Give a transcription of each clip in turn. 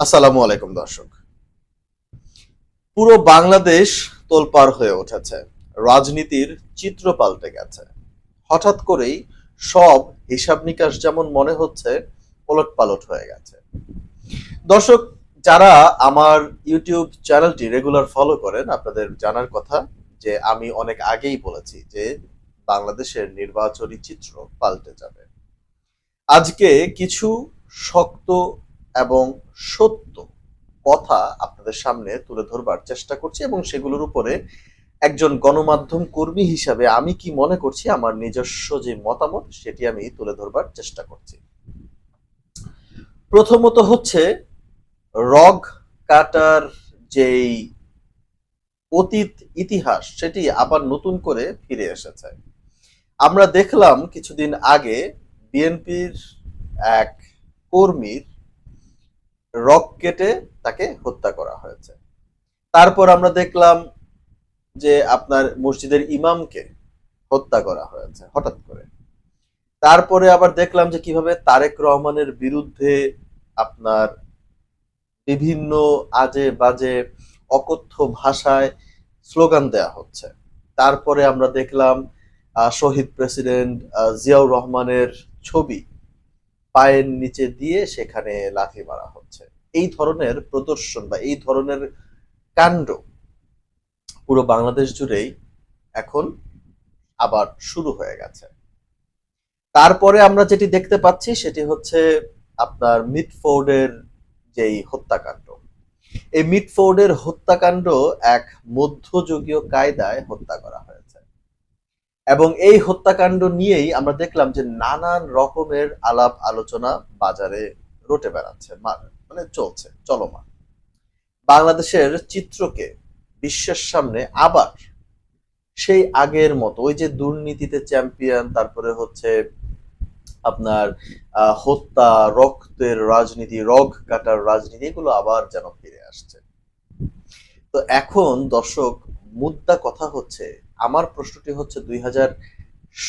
আসসালামু আলাইকুম, দর্শক। পুরো বাংলাদেশ তোলপার হয়ে উঠেছে। রাজনীতির চিত্র পাল্টে গেছে। হঠাৎ করেই সব হিসাব নিকাশ যেমন মনে হচ্ছে ওলট পালট হয়ে গেছে। দর্শক, যারা আমার ইউটিউব চ্যানেলটি রেগুলার ফলো করেন, আপনাদের জানার কথা যে আমি অনেক আগেই বলেছি যে বাংলাদেশের নির্বাচনী চিত্র পাল্টে যাবে। আজকে কিছু শক্ত এবং সত্য কথা আপনাদের সামনে তুলে ধরবার চেষ্টা করছি এবং সেগুলোর উপরে একজন গণমাধ্যম কর্মী হিসাবে আমি কি মনে করছি, আমার নিজস্ব যে মতামত সেটি আমি তুলে ধরবার চেষ্টা করছি। প্রথমত হচ্ছে, রগ কাটার যেই অতীত ইতিহাস সেটি আবার নতুন করে ফিরে এসেছে। আমরা দেখলাম কিছুদিন আগে বিএনপির এক কর্মীর রক কেটে তাকে হত্যা করা হয়েছে। তারপর আমরা দেখলাম যে আপনার মসজিদের ইমামকে হত্যা করা হয়েছে, হঠাৎ করে। তারপরে আবার দেখলাম যে কীভাবে তারেক রহমানের বিরুদ্ধে আপনার বিভিন্ন আজে বাজে অকথ্য ভাষায় স্লোগান দেয়া হচ্ছে। তারপরে আমরা দেখলাম শহীদ প্রেসিডেন্ট জিয়াউর রহমানের ছবি পায়ের নিচে দিয়ে সেখানে লাথি মারা হচ্ছে। এই ধরনের প্রদর্শন বা এই ধরনের কাণ্ড পুরো বাংলাদেশ জুড়েই এখন আবার শুরু হয়ে গেছে। তারপরে আমরা যেটি দেখতে পাচ্ছি সেটি হচ্ছে আপনার মিটফোর্ডের যেই হত্যাকাণ্ড। এই মিটফোর্ডের হত্যাকাণ্ড এক মধ্যযুগীয় কায়দায় হত্যা করা হয়েছে। এবং এই হত্যাকাণ্ড নিয়েই আমরা দেখলাম যে নানান রকমের আলাপ আলোচনা বাজারে রটে বেড়াচ্ছে মানে চলছে, চলমান। বাংলাদেশের চিত্রকে বিশ্বের সামনে আবার সেই আগের মতো, ওই যে দুর্নীতিতে চ্যাম্পিয়ন তারপরে হচ্ছে আপনার হত্যা, রক্তের রাজনীতি, রগ কাটার রাজনীতি, এগুলো আবার যেন ফিরে আসছে। তো এখন দর্শক, মুদ্রা কথা হচ্ছে আমার প্রশ্নটি হচ্ছে দুই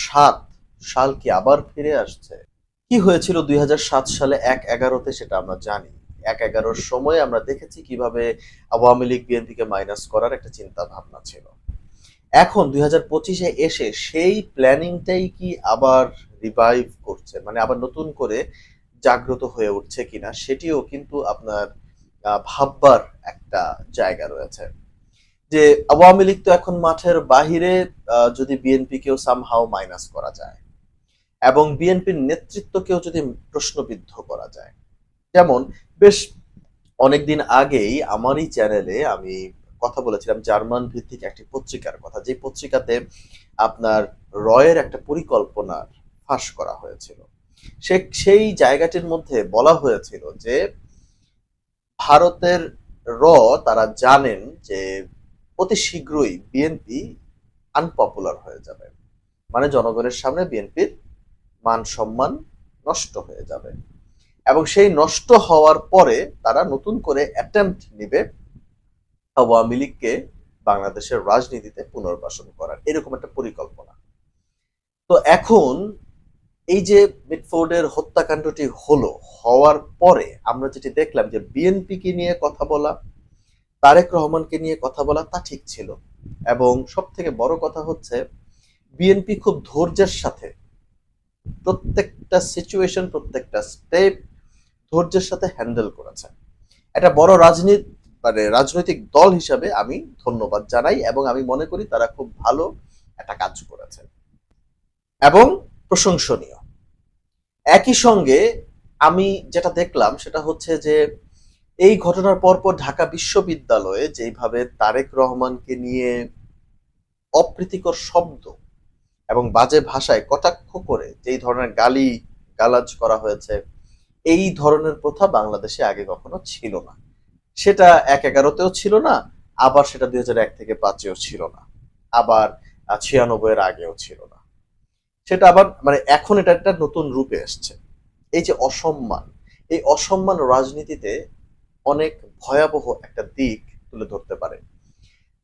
সাত সাল কি আবার ফিরে আসছে? কি হয়েছিল দুই হাজার সাত সালে এক এগারোতে সেটা আমরা জানি। এক এগারোর সময় আমরা দেখেছি কীভাবে আওয়ামী লীগ বিএনপিকে মাইনাস করার একটা চিন্তা ভাবনা ছিল। এখন দুই হাজার পঁচিশে এসে সেই প্ল্যানিংটাই কি আবার রিভাইভ করছে? মানে আবার নতুন করে জাগ্রত হয়ে উঠছে কিনা সেটিও কিন্তু আপনার ভাববার একটা জায়গা রয়েছে। যে আওয়ামী লীগ তো এখন মাঠের বাহিরে যদি বিএনপিকেও সামহাও মাইনাস করা যায় এবং বিএনপির নেতৃত্বকেও যদি প্রশ্নবিদ্ধ করা যায়। যেমন, বেশ অনেকদিন আগেই আমারই চ্যানেলে আমি কথা বলেছিলাম জার্মান ভিত্তিক একটি পত্রিকার কথা। যে পত্রিকাতে আপনার রয়ের একটা পরিকল্পনার ফাঁস করা হয়েছিল। সে, সেই জায়গাটির মধ্যে বলা হয়েছিল যে, ভারতের র তারা জানেন যে অতি শীঘ্রই বিএনপি আনপপুলার হয়ে যাবে। মানে জনগণের সামনে বিএনপির মান সম্মান নষ্ট হয়ে যাবে। এবং সেই নষ্ট হওয়ার পরে তারা নতুন করে অ্যাটেম্পট নিবে আওয়ামী লীগকে বাংলাদেশের রাজনীতিতে পুনর্বাসন করার। এরকম একটা পরিকল্পনা। তো এখন এই যে মিটফোর্ডের হত্যাকাণ্ডটি হলো, হওয়ার পরে আমরা যেটি দেখলাম যে বিএনপিকে নিয়ে কথা বলা তারেক রহমানকে নিয়ে কথা বলা তা ঠিক ছিল। এবং সব থেকে বড় কথা হচ্ছে বিএনপি খুব ধৈর্যের সাথে প্রত্যেকটা সিচুয়েশন প্রত্যেকটা স্টেপ ধৈর্যের সাথে হ্যান্ডেল করেছে। একটা বড় রাজনীতি মানে রাজনৈতিক দল হিসাবে আমি ধন্যবাদ জানাই এবং আমি মনে করি তারা খুব ভালো একটা কাজ করেছে। এবং প্রশংসনীয়। একই সঙ্গে আমি যেটা দেখলাম সেটা হচ্ছে যে এই ঘটনার পরপর ঢাকা বিশ্ববিদ্যালয়ে যেইভাবে তারেক রহমানকে নিয়ে অপ্রীতিকর শব্দ এবং বাজে ভাষায় কটাক্ষ করে যেই ধরনের গালি গালাজ করা হয়েছে, এই ধরনের প্রথা বাংলাদেশে আগে কখনো ছিল না। সেটা এক এগারোতেও ছিল না, আবার সেটা দুই হাজার এক থেকে পাঁচেও ছিল না, আবার ছিয়ানব্বই এর আগেও ছিল না। সেটা আবার মানে এখন এটা একটা নতুন রূপে এসছে। এই যে অসম্মান, এই অসম্মান রাজনীতিতে অনেক ভয়াবহ একটা দিক তুলে ধরতে পারে।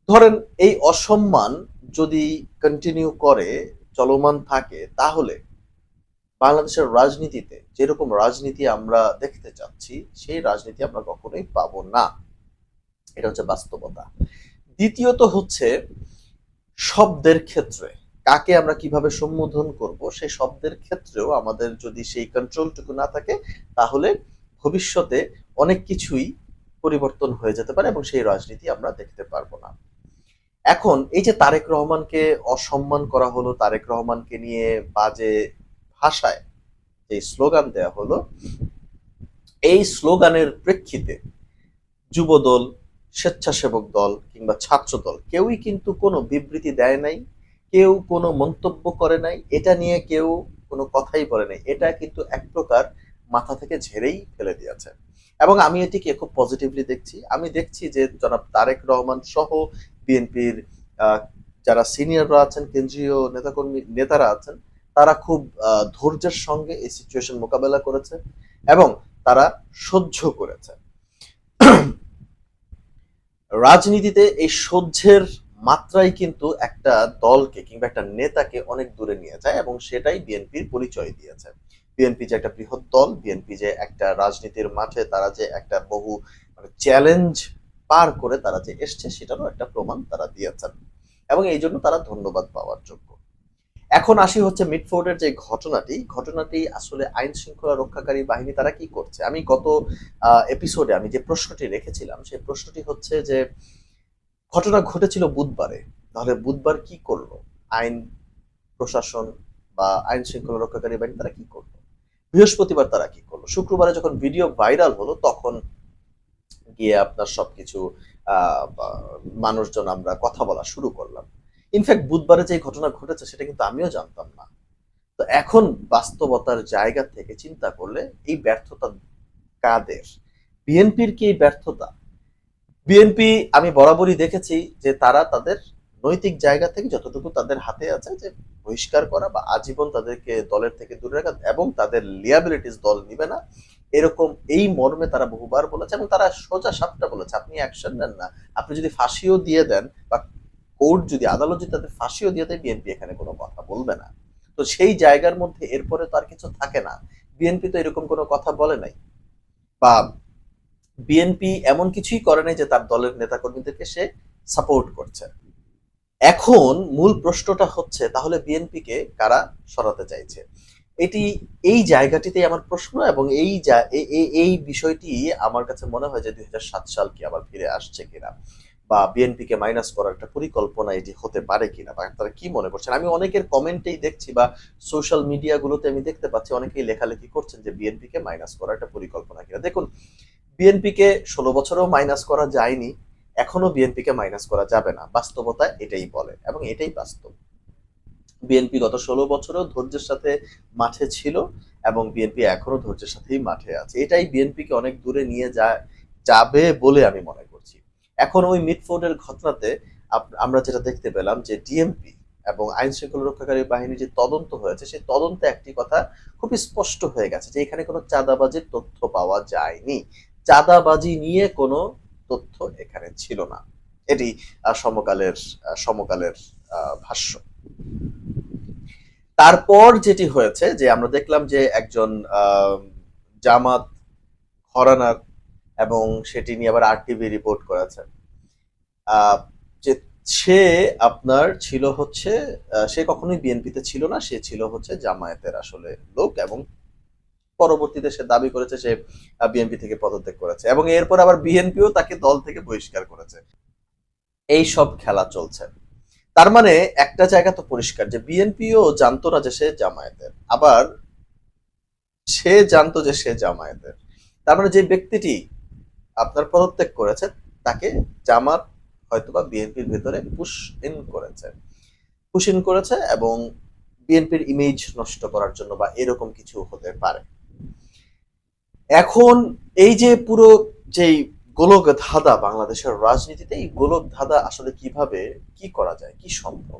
ধরেন, এই অসম্মান যদি কন্টিনিউ করে, চলমান থাকে, তাহলে বাংলাদেশের রাজনীতিতে যেরকম রাজনীতি আমরা দেখতে চাচ্ছি, সেই রাজনীতি আমরা কখনোই পাব না। এটা হচ্ছে বাস্তবতা। দ্বিতীয়ত হচ্ছে শব্দের ক্ষেত্রে, কাকে আমরা কীভাবে সম্বোধন করব, সেই শব্দের ক্ষেত্রেও আমাদের যদি সেই কন্ট্রোলটুকু না থাকে, তাহলে ভবিষ্যতে অনেক কিছুই পরিবর্তন হয়ে যেতে পারে এবং সেই রাজনীতি আমরা দেখতে পারব না। এখন এই যে তারেক রহমানকে অসম্মান করা হলো, তারেক রহমানকে নিয়ে বাজে ভাষায় যে স্লোগান দেয়া হলো, এই স্লোগানের প্রেক্ষিতে যুবদল, স্বেচ্ছাসেবক দল কিংবা ছাত্র দল কেউই কিন্তু কোনো বিবৃতি দেয় নাই, কেউ কোনো মন্তব্য করে নাই, এটা নিয়ে কেউ কোনো কথাই বলে নাই। এটা কিন্তু এক প্রকার মাথা থেকে ঝেড়েই ফেলে দিয়েছে। এবং আমি এটিকে খুব পজিটিভলি দেখছি। আমি দেখছি যে জনাব তারেক রহমান সহ বিএনপির যারা সিনিয়ররা আছেন, কেন্দ্রীয় নেতাকর্মী, নেতারা আছেন, তারা খুব ধৈর্যের সঙ্গে এই সিচুয়েশন মোকাবেলা করেছে এবং তারা সহ্য করেছে। রাজনীতিতে এই সহ্যের মাত্রাই কিন্তু একটা দলকে কিংবা একটা নেতাকে অনেক দূরে নিয়ে যায় এবং সেটাই বিএনপির পরিচয় দিয়েছে। বিএনপি যে একটা বৃহৎ দল, বিএনপি যে একটা রাজনীতির মাঠে তারা যে একটা বহু মানে চ্যালেঞ্জ পার করে তারা যে এসছে, সেটারও একটা প্রমাণ তারা দিয়েছেন। এবং এই জন্য তারা ধন্যবাদ পাওয়ার যোগ্য। এখন আসি হচ্ছে মিডফোর্ডের যে ঘটনাটি। ঘটনাটি আসলে আইন শৃঙ্খলা রক্ষাকারী বাহিনী তারা কি করছে? আমি গত এপিসোডে আমি যে প্রশ্নটি রেখেছিলাম, সেই প্রশ্নটি হচ্ছে যে, ঘটনা ঘটেছিল বুধবারে। তাহলে বুধবার কি করল? আইন প্রশাসন বা আইন শৃঙ্খলা রক্ষাকারী বাহিনী তারা কি করল? বৃহস্পতিবার তারা কি করল? শুক্রবারে যখন ভিডিও ভাইরাল হলো, তখন গিয়ে আপনার সবকিছু মানুষজন আমরা কথা বলা শুরু করলাম। ইনফ্যাক্ট বুধবারে যে ঘটনা ঘটেছে, সেটা কিন্তু আমিও জানতাম না। তো এখন বাস্তবতার জায়গা থেকে চিন্তা করলে এই ব্যর্থতা কাদের? বিএনপির কি এই ব্যর্থতা? বিএনপি আমি বরাবরই দেখেছি যে তারা তাদের নৈতিক জায়গা থেকে যতটুকু তাদের হাতে আছে যে বহিষ্কার করা বা আজীবন তাদেরকে দলের থেকে দূরে রাখা এবং তাদের লিয়াবিলিটিস দল নিবে না, এরকম এই মর্মে তারা বহুবার বলেছে এবং তারা সোজা সাপটা বলেছে, আপনি অ্যাকশন নেন না। আপনি যদি ফাঁসিও দিয়ে দেন বা কোর্ট যদি আদালত যদি তাদের ফাঁসিও দিয়ে দেয় বিএনপি এখানে কোনো কথা বলবে না। তো সেই জায়গার মধ্যে এরপরে তো আর কিছু থাকে না। বিএনপি তো এরকম কোনো কথা বলে নাই। বা বিএনপি এমন কিছুই করে নাই যে তার দলের নেতাকর্মীদেরকে সে সাপোর্ট করছে। এখন মূল প্রশ্নটা হচ্ছে, তাহলে বিএনপিকে কারা সরাতে চাইছে? এটি, এই জায়গাটিতে আমার প্রশ্ন এবং এই এই বিষয়টি আমার কাছে মনে হয় যে দুই হাজার সাত সাল কি আবার ফিরে আসছে কিনা? বা বিএনপিকে মাইনাস করার একটা পরিকল্পনা এটি হতে পারে কিনা? বা তারা কি মনে করছেন? আমি অনেকের কমেন্টেই দেখছি বা সোশ্যাল মিডিয়াগুলোতে আমি দেখতে পাচ্ছি, অনেকেই লেখালেখি করছেন যে বিএনপিকে মাইনাস করার একটা পরিকল্পনা কিনা। দেখুন, বিএনপিকে ষোলো বছরেও মাইনাস করা যায়নি। এখনও বিএনপিকে মাইনাস করা যাবে না। বাস্তবতা এটাই বলে এবং এটাই বাস্তব। বিএনপি গত ষোলো বছরেও ধৈর্যের সাথে মাঠে ছিল এবং বিএনপি এখনও ধৈর্যের সাথেই মাঠে আছে। এটাই বিএনপিকে অনেক দূরে নিয়ে যায় যাবে বলে আমি মনে করছি। এখন ওই মিডফোর্ডের ঘটনাতে আমরা যেটা দেখতে পেলাম যে ডিএমপি এবং আইন শৃঙ্খলা রক্ষাকারী বাহিনীর যে তদন্ত হয়েছে, সেই তদন্তে একটি কথা খুবই স্পষ্ট হয়ে গেছে যে এখানে কোনো চাঁদাবাজির তথ্য পাওয়া যায়নি। চাঁদাবাজি নিয়ে কোনো তথ্য এখানে ছিল না। এটি সমকালের সমকালের ভাষ্য। তারপর যেটি হয়েছে যে আমরা দেখলাম যে একজন জামাত ঘরানার এবং সেটি নিয়ে আবার আরটিভি রিপোর্ট করেছে। যে সে আপনার ছিল হচ্ছে সে কখনোই বিএনপিতে ছিল না, সে ছিল হচ্ছে জামায়াতের আসলে লোক এবং পরবর্তীতে সে দাবি করেছে সে বিএনপি থেকে পদত্যাগ করেছে এবং এরপর আবার বিএনপিও তাকে দল থেকে বহিষ্কার করেছে। এই সব খেলা চলছে। তার মানে একটা জায়গা তো পরিষ্কার যে বিএনপিও জানতো না যে সে জামায়াতের। আবার সে জানতো যে সে জামায়াতের। তার মানে যে ব্যক্তিটি আপনার পদত্যাগ করেছে, তাকে জামাত হয়তোবা বিএনপির ভেতরে পুশ ইন করেছে। পুশ ইন করেছে এবং বিএনপির ইমেজ নষ্ট করার জন্য বা এরকম কিছু হতে পারে। এখন এই যে পুরো যেই গোলক ধাঁধা বাংলাদেশের রাজনীতিতে, এই গোলক ধাঁধা আসলে কীভাবে, কি করা যায়, কি সম্ভব?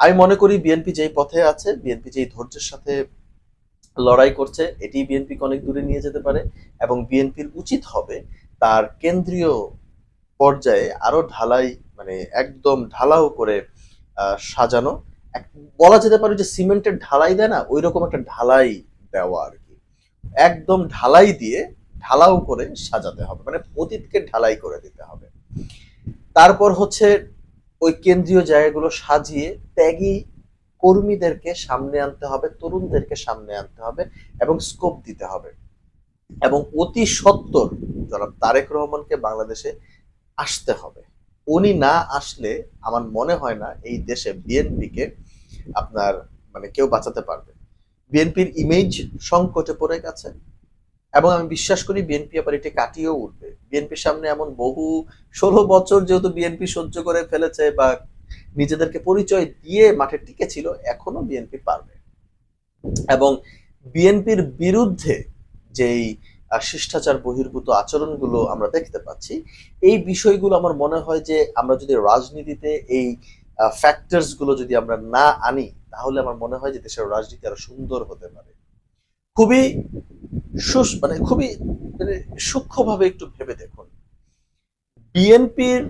আমি মনে করি বিএনপি যেই পথে আছে, বিএনপি যেই ধৈর্যের সাথে লড়াই করছে, এটি বিএনপিকে অনেক দূরে নিয়ে যেতে পারে এবং বিএনপির উচিত হবে তার কেন্দ্রীয় পর্যায়ে আরও ঢালাই মানে একদম ঢালাও করে সাজানো। বলা যেতে পারে যে সিমেন্টের ঢালাই দেয় না ওই রকম একটা ঢালাই দেওয়া আর একদম ঢালাই দিয়ে ঢালাও করে সাজাতে হবে। মানে অতীতকে ঢালাই করে দিতে হবে। তারপর হচ্ছে ওই কেন্দ্রীয় জায়গাগুলো সাজিয়ে ত্যাগী কর্মীদেরকে সামনে আনতে হবে, তরুণদেরকে সামনে আনতে হবে এবং স্কোপ দিতে হবে। এবং অতি সত্বর জনাব তারেক রহমানকে বাংলাদেশে আসতে হবে। উনি না আসলে আমার মনে হয় না এই দেশে বিএনপিকে আপনার মানে কেউ বাঁচাতে পারবে। বিএনপির ইমেজ সংকটে পড়ে গেছে। এবং আমি বিশ্বাস করি বিএনপি আবার এটি কাটিয়েও উঠবে। বিএনপির সামনে এমন বহু ষোলো বছর যেহেতু বিএনপি সহ্য করে ফেলেছে বা নিজেদেরকে পরিচয় দিয়ে মাঠে টিকে ছিল এখনও বিএনপি পারবে। এবং বিএনপির বিরুদ্ধে যেই শিষ্টাচার বহির্ভূত আচরণগুলো আমরা দেখতে পাচ্ছি, এই বিষয়গুলো আমার মনে হয় যে আমরা যদি রাজনীতিতে এই ফ্যাক্টরসগুলো যদি আমরা না আনি তাহলে আমার মনে হয় যে দেশের রাজনীতি আরও সুন্দর হতে পারে। খুবই মানে খুবই মানে সূক্ষ্মভাবে একটু ভেবে দেখুন। বিএনপির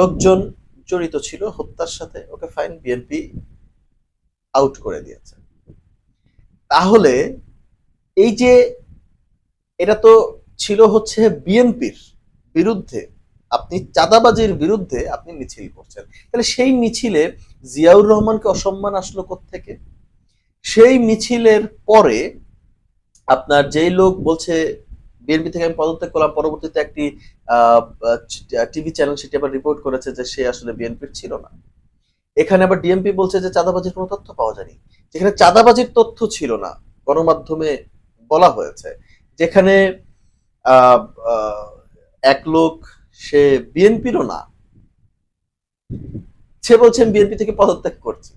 লোকজন জড়িত ছিল হত্যার সাথে, ওকে ফাইন বিএনপি আউট করে দিয়েছে। তাহলে এই যে এটা তো ছিল হচ্ছে বিএনপির বিরুদ্ধে আপনি চাঁদাবাজির বিরুদ্ধে আপনি মিছিল করছেন। তাহলে সেই মিছিলে জিয়াউর রহমানকে অসম্মান আসলো থেকে সেই মিছিলের পরে আপনার যেই লোক বলছে, বিএনপি থেকে আমি পদত্যাগ করলাম, পরবর্তীতে একটি টিভি চ্যানেল সেটি আবার রিপোর্ট করেছে যে সে আসলে বিএনপির ছিল না। এখানে আবার ডিএমপি বলছে যে চাঁদাবাজির কোনো তথ্য পাওয়া যায়নি। যেখানে চাঁদাবাজির তথ্য ছিল না, গণমাধ্যমে বলা হয়েছে। যেখানে এক লোক সে বিএনপিরও না। সে বলছেন বিএনপি থেকে পদত্যাগ করছে।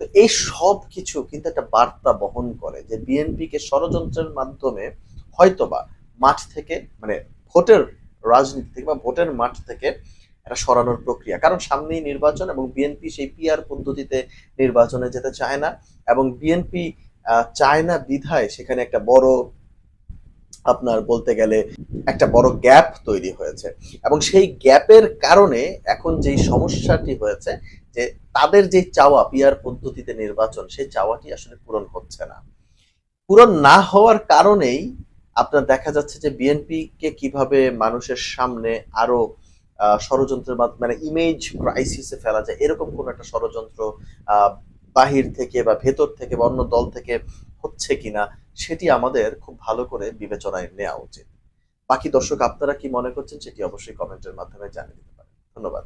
তো এই সব কিছু কিন্তু একটা বার্তা বহন করে যে বিএনপি কে ষড়যন্ত্রের মাধ্যমে হয়তোবা মাঠ থেকে মানে ভোটের রাজনীতি থেকে বা ভোটের মাঠ থেকে একটা সরানোর প্রক্রিয়া। কারণ সামনেই নির্বাচন এবং বিএনপি সেই পিআর পদ্ধতিতে নির্বাচনে যেতে চায় না এবং বিএনপি চায় না বিধায় সেখানে একটা বড় আপনার বলতে গেলে একটা বড় গ্যাপ তৈরি হয়েছে। এবং সেই গ্যাপের কারণে এখন যেই সমস্যাটি হয়েছে, যে তাদের যে চাওয়া পিআর পদ্ধতিতে নির্বাচন, সেই চাওয়াটি আসলে পূরণ হচ্ছে না। পূরণ না হওয়ার কারণেই আপনার দেখা যাচ্ছে যে বিএনপি কে কীভাবে মানুষের সামনে আরও ষড়যন্ত্রের মাধ্যমে মানে ইমেজ ক্রাইসিসে ফেলা যায়, এরকম কোন একটা ষড়যন্ত্র বাহির থেকে বা ভেতর থেকে বা অন্য দল থেকে হচ্ছে কিনা সেটি আমাদের খুব ভালো করে বিবেচনায় নেওয়া উচিত। বাকি দর্শক আপনারা কি মনে করছেন সেটি অবশ্যই কমেন্টের মাধ্যমে জানিয়ে দিতে পারেন। ধন্যবাদ।